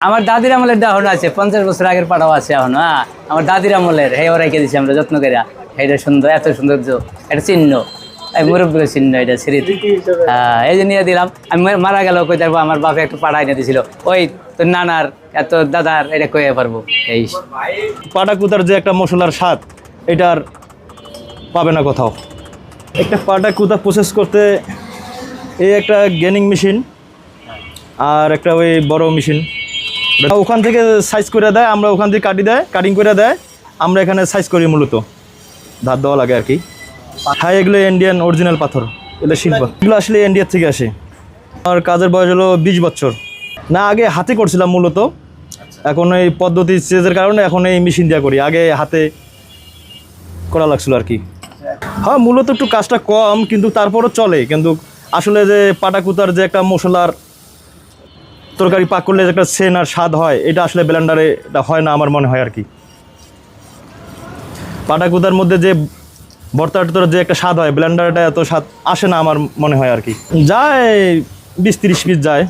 আমার দাদির আমলের ডাহন আছে পঞ্চাশ বছর আগের পাঠাও আছে এখন হ্যাঁ। আমার দাদির আমলের হে ওরাই দিয়েছি আমরা যত্ন করে এটা সুন্দর এত সৌন্দর্য এটা চিহ্ন। এই মুরব্বীর চিহ্ন এটা স্মৃতি হ্যাঁ এই যে নিয়ে দিলাম আমি মারা গেল কই দেখব আমার বাপে একটু পাড়াই নিয়ে দিয়েছিল ওই তোর নানার এত দাদার এটা কয়ে পারব? এই। পাটাকুতার যে একটা মশলার স্বাদ এটার পাবে না কোথাও। একটা পাটাকুতা প্রসেস করতে এই একটা গেনিং মেশিন আর একটা ওই বড় মেশিন। ওখান থেকে সাইজ করে দেয়, আমরা ওখান থেকে কাটি দেয় কাটিং করে দেয়, আমরা এখানে সাইজ করি মূলত। ধার দেওয়া লাগে আর কি। হ্যাঁ এগুলো ইন্ডিয়ান অরিজিনাল পাথর, এগুলো শিল্প। এগুলো আসলে ইন্ডিয়ার থেকে আসে। আমার কাজের বয়স হলো বিশ বছর। না, আগে হাতে করছিলাম মূলত। এখন এই পদ্ধতি চেঞ্জের কারণে এখন এই মেশিন দিয়া করি। আগে হাতে করা লাগছিল আর কি। হ্যাঁ মূলত একটু কাজটা কম, কিন্তু তারপরও চলে। কিন্তু আসলে যে পাটাকুতার যে একটা মশলার তরকারি পাক করলে যে একটা সেন আর স্বাদ হয়, এটা আসলে ব্লেন্ডারে এটা হয় না আমার মনে হয় আর কি। পাটাকুতার মধ্যে যে ভর্তাটার যে একটা স্বাদ হয়, ব্লেন্ডারটা এত স্বাদ আসে না আমার মনে হয় আর কি। যায় বিশ তিরিশ পিস যায়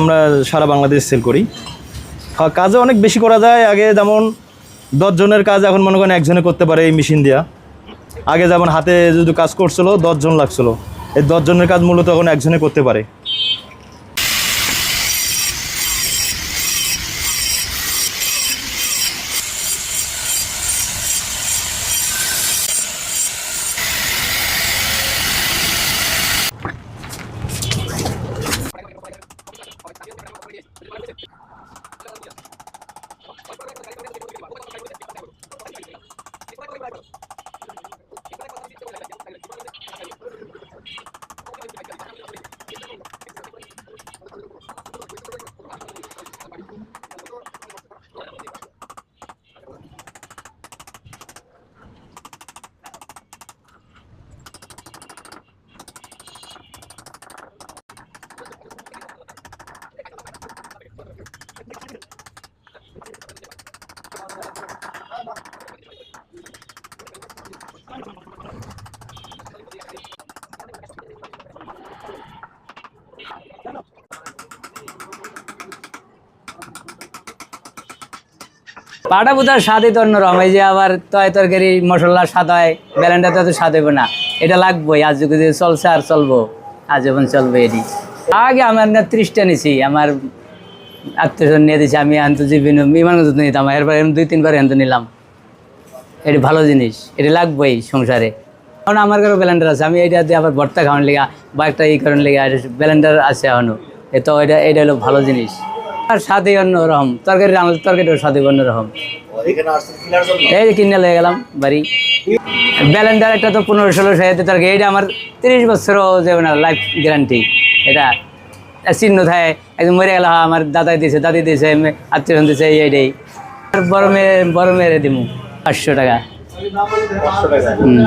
আমরা সারা বাংলাদেশ সেল করি। কাজে অনেক বেশি করা যায়, আগে যেমন দশজনের কাজ এখন মনে করেন একজনে করতে পারে এই মেশিন দিয়া। আগে যেমন হাতে যদি কাজ করছিল দশজন লাগছিল। এই দশজনের কাজ মূলত এখন একজনে করতে পারে। পাটা পুতার স্বাদই তো অন্যরকম এই যে আবার তয় তরকারি মশলার স্বাদ হয় ব্যালেন্ডাতে তো স্বাদ হইব না। এটা লাগবোই, আজ যদি চলছে আর চলবো। আজীবন চলবে এটি। আগে আমার না ত্রিশটা নিছি, আমার আত্মীয় নিয়ে দিয়েছি আমি আন্ত বিমানগঞ্জ নিতাম এরপর দুই, তিনবার এন্ত নিলাম। এটি ভালো জিনিস, এটা লাগবেই সংসারে। কারণ আমার ঘরে ব্যালেন্ডার আছে, আমি এটা দিয়ে আবার ভর্তা খাওয়ান লেগা বা একটা ই করার লেগা ব্যালেন্ডার আছে এখনও। এ তো এটা এটা হলো ভালো জিনিস। আর স্বাদই অন্যরকম তরকারি রান্নার তরকারিটাও স্বাদই অন্যরকম এই কিনে লেগে গেলাম, বাড়ি। ব্যালেন্ডার একটা তো পনেরো ষোলোশো হাজার তরকারি এটা আমার তিরিশ বছরও যাবে না লাইফ গ্যারান্টি এটা চিহ্ন থাকে একদম মরে গেল, আমার দাদাই দিয়েছে দাদি দিয়েছে আত্মীয় দিয়েছে এইটাই আর বড় মেয়ে, বড় মেয়েরে দিমু। পাঁচশো টাকা। হুম।